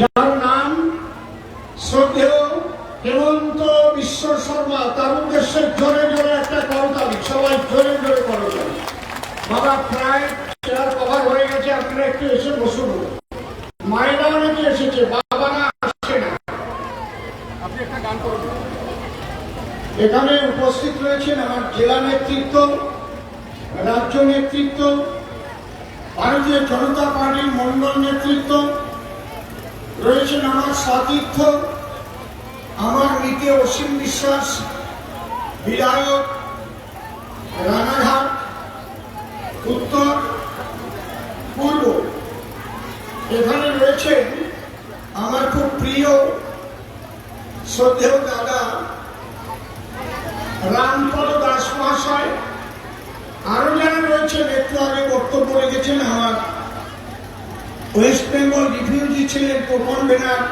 যার নাম শ্রদ্ধেয় হেমন্ত বিশ্ব শর্মা। তার উদ্দেশ্যে জোরে জোরে একটা করতালি সবাই জোরে জোরে করতালি বাবা প্রায় চেয়ার কভার হয়ে গেছে আপনারা একটু এসে বসুন। মায়েরা অনেকে এসেছে বাবারা আসছে না। আপনি একটা গান করবেন এখানে উপস্থিত রয়েছেন আমার জেলা নেতৃত্ব রাজ্য নেতৃত্ব ভারতীয় জনতা পার্টির মন্ডল নেতৃত্ব রয়েছেন আমার সতীর্থ, আমার নীতি অসীম বিশ্বাস, বিধায়ক, রানাঘাট, উত্তর, পূর্ব। এখানে রয়েছেন আমার খুব প্রিয় শ্রদ্ধেয় দাদা রামপদ দাস মহাশয় আরও যারা রয়েছেন, একটু আগে বক্তব্য রেখেছেন আমার ওয়েস্ট বেঙ্গল রিফিউজি ছিলেন কোপন বেনার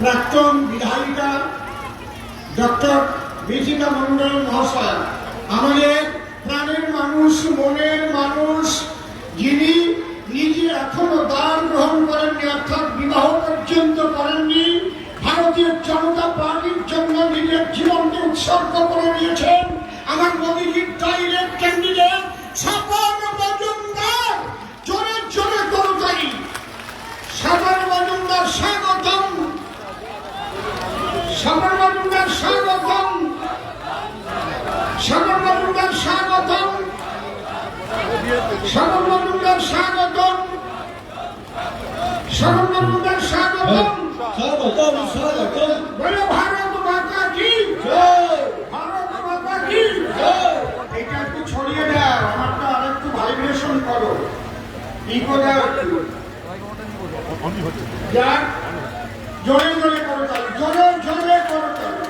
প্রাক্তন বিধায়িকা ডক্টর বিজিতা মন্ডল মহাশয়, আমাদের প্রাণের মানুষ, মনের মানুষ, যিনি নিজে এখনও দান গ্রহণ করেননি, অর্থাৎ বিবাহ পর্যন্ত করেননি, ভারতীয় জনতা পার্টির জন্য নিজের জীবনকে উৎসর্গ করে দিয়েছেন। আমার মোদীজির ডাইরেক্ট ক্যান্ডিডেট স্বপন মজুমদার জোরে জোরে করতালি স্বপন মজুমদার স্বাগতম স্বপন মজুমদার স্বাগতম। স্বপন মজুমদার স্বাগতম। স্বপন মজুমদার স্বাগতম। স্বপন মজুমদার স্বাগতম। স্বাগতম স্বাগতম। বলো ভারত মাতা কি? ভারত মাতা কি? এটা একটু ছড়িয়ে দাও আমারটা আরেকটু ভাইব্রেশন করো। ইকো দাও জোরে জোরে করো তাহলে। জোরে জোরে করো তাহলে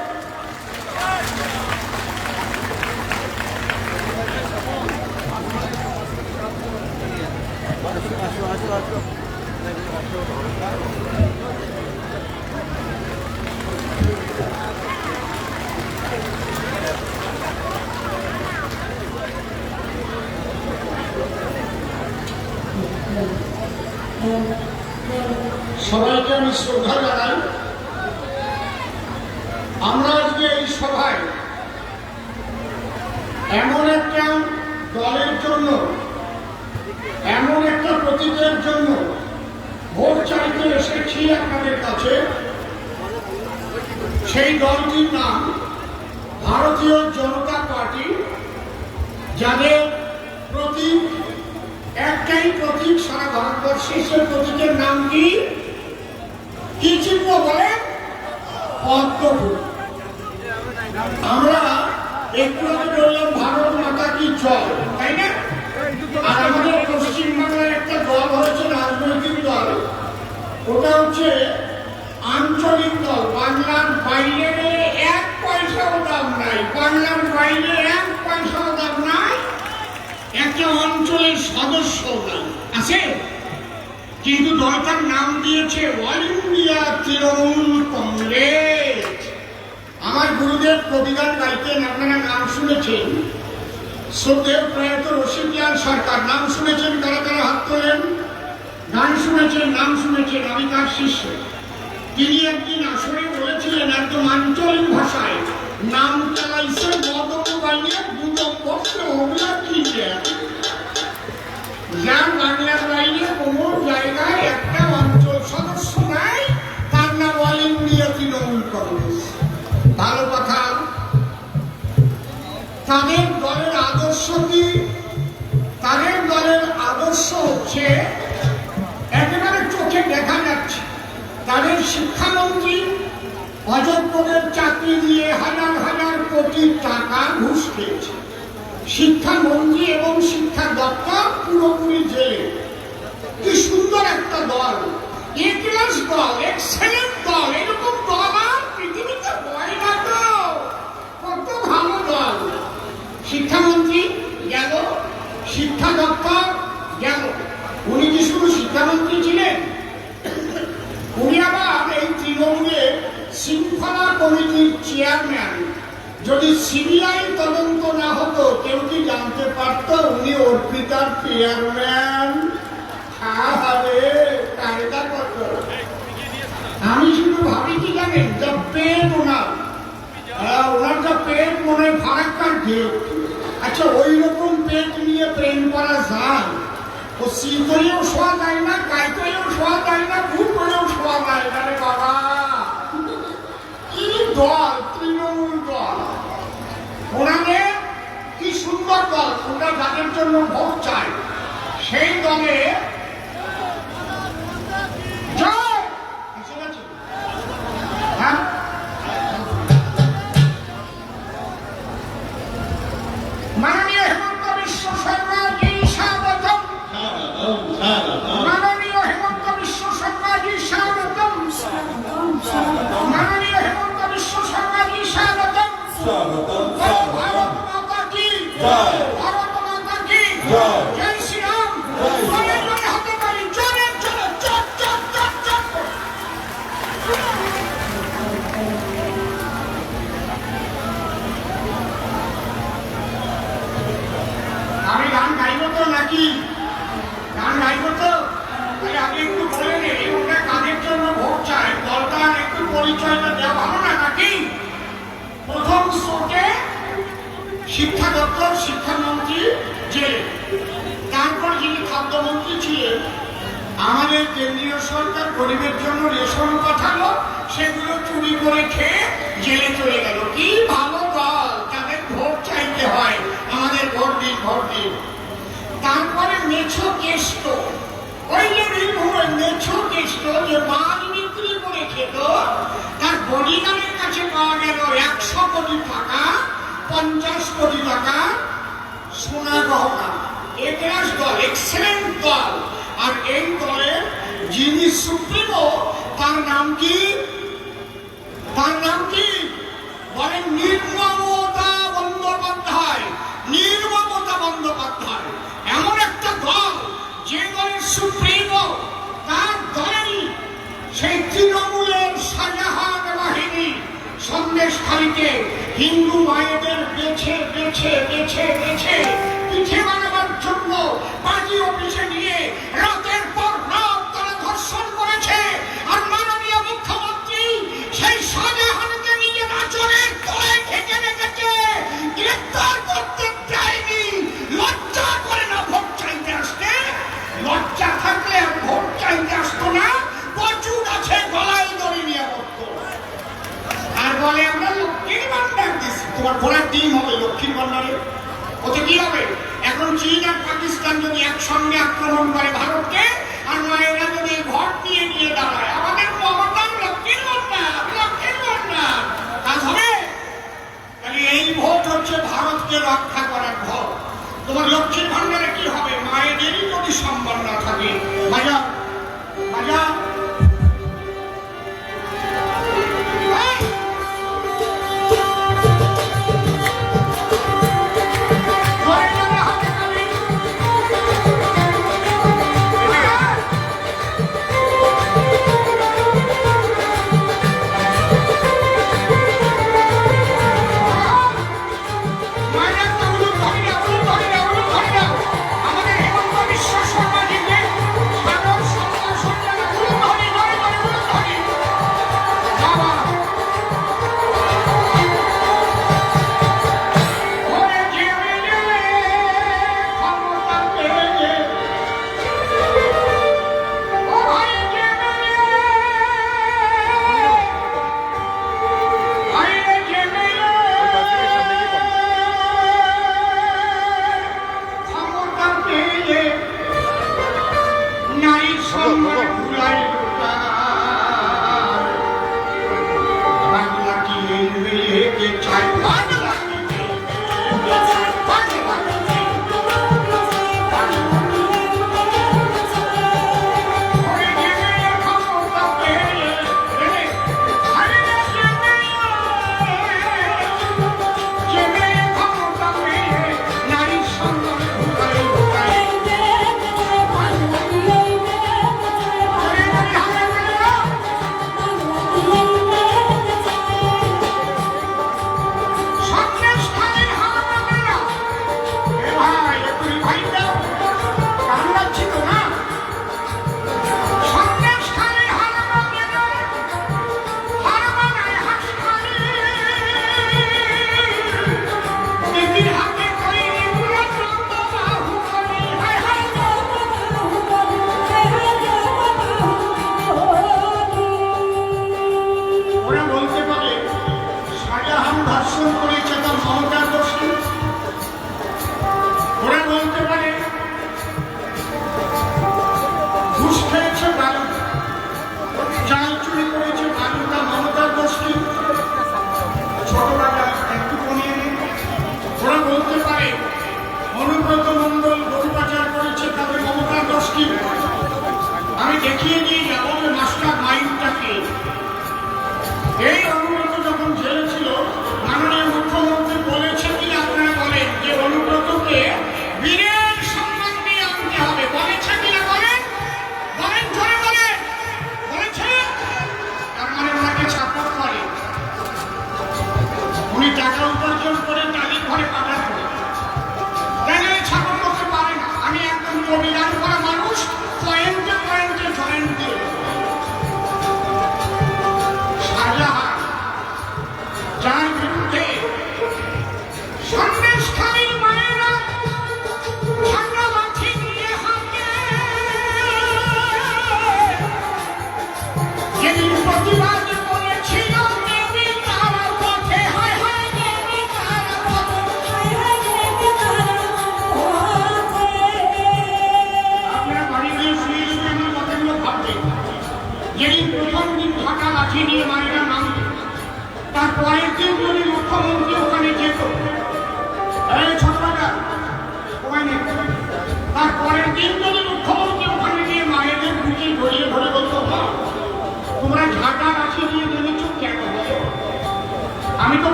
সবাইকে আমি শ্রদ্ধা জানাই আমরা আজকে এই সভায় এমন একটা দলের জন্য এমন একটা প্রতীকের জন্য ভোট চাইতে এসেছি আপনাদের কাছে সেই দলটির নাম ভারতীয় জনতা পার্টি, যাদের প্রতীক, একটাই প্রতীক সারা প্রতীকের নাম কি? চিহ্ন বলে পদ্মফুল। আমরা একটু আগে বললাম, ভারত মাতা কি জল তাই না? আর আমাদের পশ্চিমবাংলার একটা দল হয়েছে রাজনৈতিক দল ওটা হচ্ছে আঞ্চলিক দল। বাংলার বাইরে এক পয়সাও দাম নাই। বাংলার বাইরে এক পয়সাও দাম নাই একটা অঞ্চলের সদস্য আছে? কিন্তু দলটার নাম দিয়েছে অল ইন্ডিয়া তৃণমূল কংগ্রেস। আমার গুরুদেব কবিগান গাইতেন, আপনারা নাম শুনেছেন। শ্রদ্ধেয় প্রয়াত রশিদিয়ান সরকার, নাম শুনেছেন, কারা কারা হাত তোলেন? গান শুনেছেন, নাম শুনেছেন, আমি তার শিষ্য। তিনি একদিন আসরে বলেছিলেন একদম আঞ্চলিক ভাষায়, নাম চালাইছে মদক বাইরে দুদক বস্ত্র হবিয়া কি যার বাংলার বাইরে কোনো জায়গায় একটা অঞ্চল সদস্য নাই তার নাম অল ইন্ডিয়া তৃণমূল কংগ্রেস। ভালো কথা। তাদের দলের আদর্শ কি? তাদের শিক্ষামন্ত্রী অযোগ্যদের চাকরি দিয়ে হাজার হাজার কোটি টাকা ঘুষ খেয়েছে। শিক্ষামন্ত্রী এবং শিক্ষা দপ্তর পুরোপুরি জেলে। কি সুন্দর একটা দল। এ দল, এক্সেলেন্ট দল, এরকম দল আর পৃথিবীতে হয় না তো। কত ভালো দল। শিক্ষামন্ত্রী গেল, শিক্ষা দপ্তর গেল। উনি কি শুধু শিক্ষামন্ত্রী ছিলেন উনি আবার এই তৃণমূলের শৃঙ্খলা কমিটির চেয়ারম্যান যদি সিবিআই তদন্ত না হতো, কেউ কি জানতে পারত উনি অর্পিতার চেয়ারম্যান আমি শুধু ভাবি, কি জানেন, যা পেট ওনার। ওনার যা পেট মনে ফারাক্কার ঢেউ আচ্ছা ওই রকম পেট নিয়ে প্রেম করা যায়? ও করেও শোয়া যায় না করেও শোয়া যায় না ভুল করেও শোয়া যায় না রে বাবা। দল তৃণমূল দল। ওনাদের কি সুন্দর দল ওনারা যাদের জন্য ভোট চায় সেই দলে কেন্দ্রীয় সরকার গরিবের জন্য রেশন পাঠালো, সেগুলো চুরি করে খেয়ে জেলে চলে গেল। কি ভালো দল, তাদের ভোট চাইতে হয়, আমাদের ভোট দিন ভোট দিন। তারপরে মেছো কেষ্ট, ওই যে বীরভূমের মেছো কেষ্ট যে মাছ বিক্রি করে খেত, তার বডিগার্ডের কাছে পাওয়া গেল একশো কোটি টাকা, পঞ্চাশ কোটি টাকা সোনা গহনা। এ ক্লাস দল এক্সেলেন্ট দল। আর এই দলের যিনি সুপ্রিমো, তার নাম কি? তার নাম কি? বলেন নির্মমতা বন্দ্যোপাধ্যায় নির্মমতা বন্দ্যোপাধ্যায়। এমন একটা দল, যে দলের সুপ্রিমো, তার দলেরই সেই তৃণমূলের শাহজাহান বাহিনী সন্দেশখালিতে হিন্দু মায়েদের বেছে বেছে বেছে বেছে পিঠে বানাবার জন্য পার্টি অফিসে নিয়ে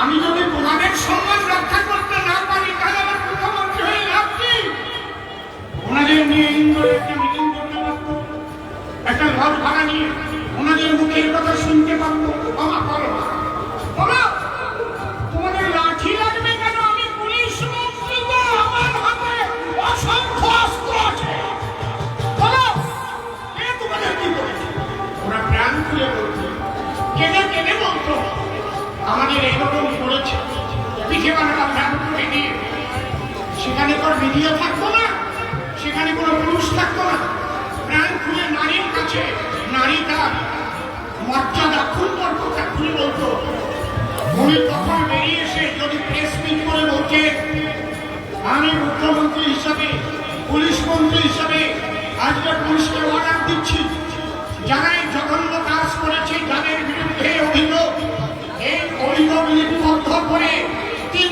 আমি যদি প্রধানের সম্মান রক্ষা করতে না পারি, তাহলে আমার মুখ্যমন্ত্রী হয়ে লাভ কি ওনাদের নিয়ে সেখানে তোর ভিডিও থাকতো না, সেখানে কোনো পুরুষ থাকতো না। প্রাণ খুলে নারীর কাছে, নারী তার মর্যাদা করতো তা খুলে বলতো। উনি তখন বেরিয়ে এসে যদি প্রেস মিট করে বলছে আমি মুখ্যমন্ত্রী হিসাবে, পুলিশ মন্ত্রী হিসাবে আজকে পুলিশকে অর্ডার দিচ্ছি। যারা এই জঘন্য কাজ করেছে, যাদের বিরুদ্ধে অভিযোগ, এই অভিযোগ লিপিবদ্ধ করে তিন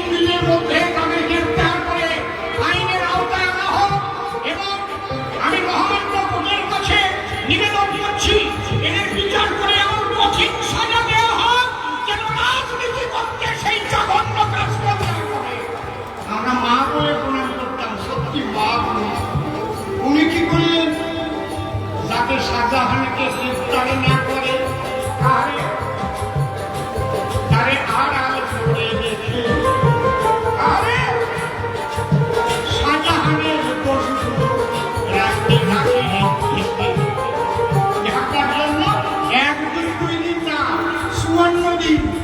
you.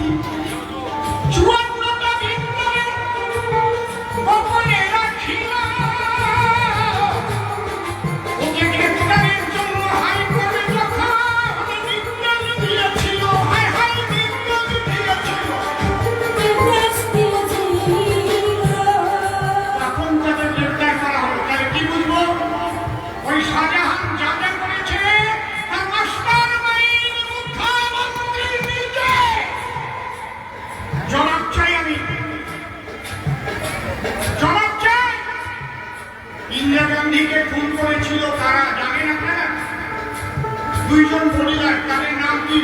দুইজন পরিবার, তাদের নাম কি?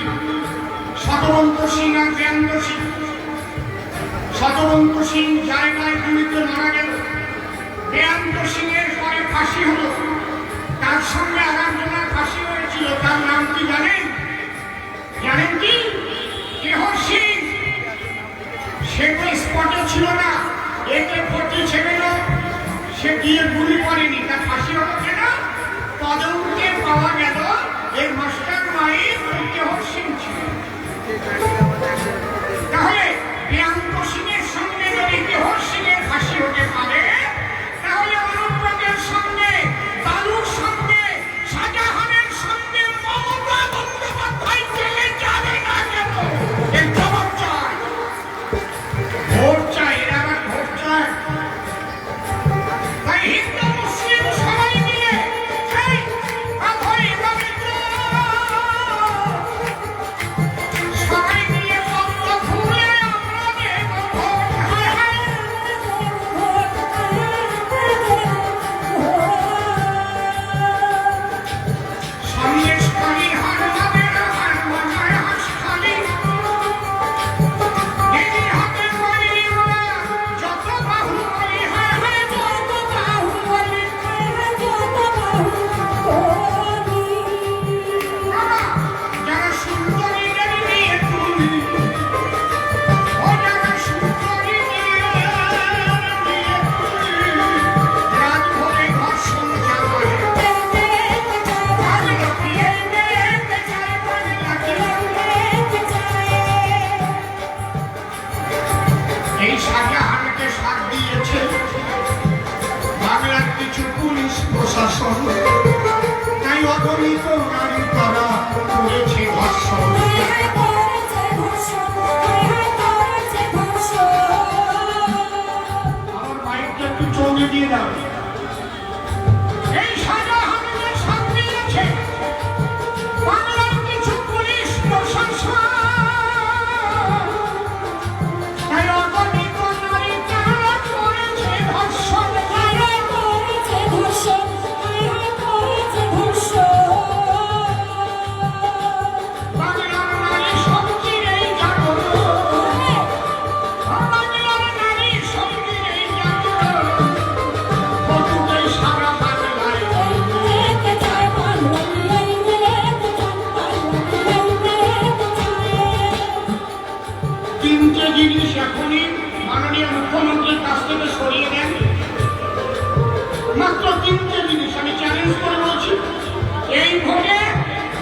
সাধারণত সিং আর জ্ঞানন্দ সিং। সাধারণত সিং জায়গায় গুলিতে মারা গেল। জ্ঞানন্দ সিং এর পরে ফাঁসি হলো। তার সঙ্গে আর একজনের ফাঁসি হয়েছিল। তার নাম কি জানেন? জানেন কি? কেহ সিং? সে তো স্পটে ছিল না। একে ফটি ছেড়ে সে গিয়ে গুলি করেনি। তার ফাঁসি হলো কেন? তদন্তে পাওয়া গেল এর মাস্টার মাইন্ড কেহ সিং ছিলেন জিনিস এখনই মাননীয় মুখ্যমন্ত্রীর কাছ থেকে সরিয়ে দেন। মাত্র তিনটে জিনিস আমি চ্যালেঞ্জ করে বলছি, এই ভোটে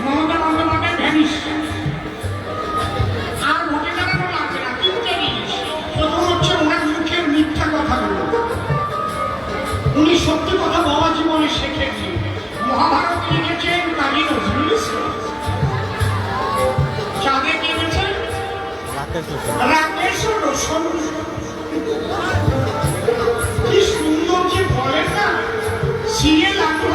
মমতা বন্দ্যোপাধ্যায় ভ্যানিস আর মুখের মিথ্যা কথাগুলো উনি সত্যি কথা বাবা জীবনে শেখেন মহাভারত লিখেছেন কালী নজরুল ইসলাম রাকেশ রোশন কি সুন্দর যে বলে না সিএ লাগু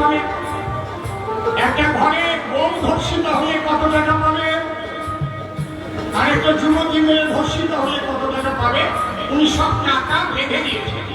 পাবে একটা ঘরে বউ ধর্ষিত হলে কত টাকা পাবে? আরেকটা যুবতী মেয়ে ধর্ষিত হলে কত টাকা পাবে? উনি সব টাকা বেঁধে দিয়েছেন।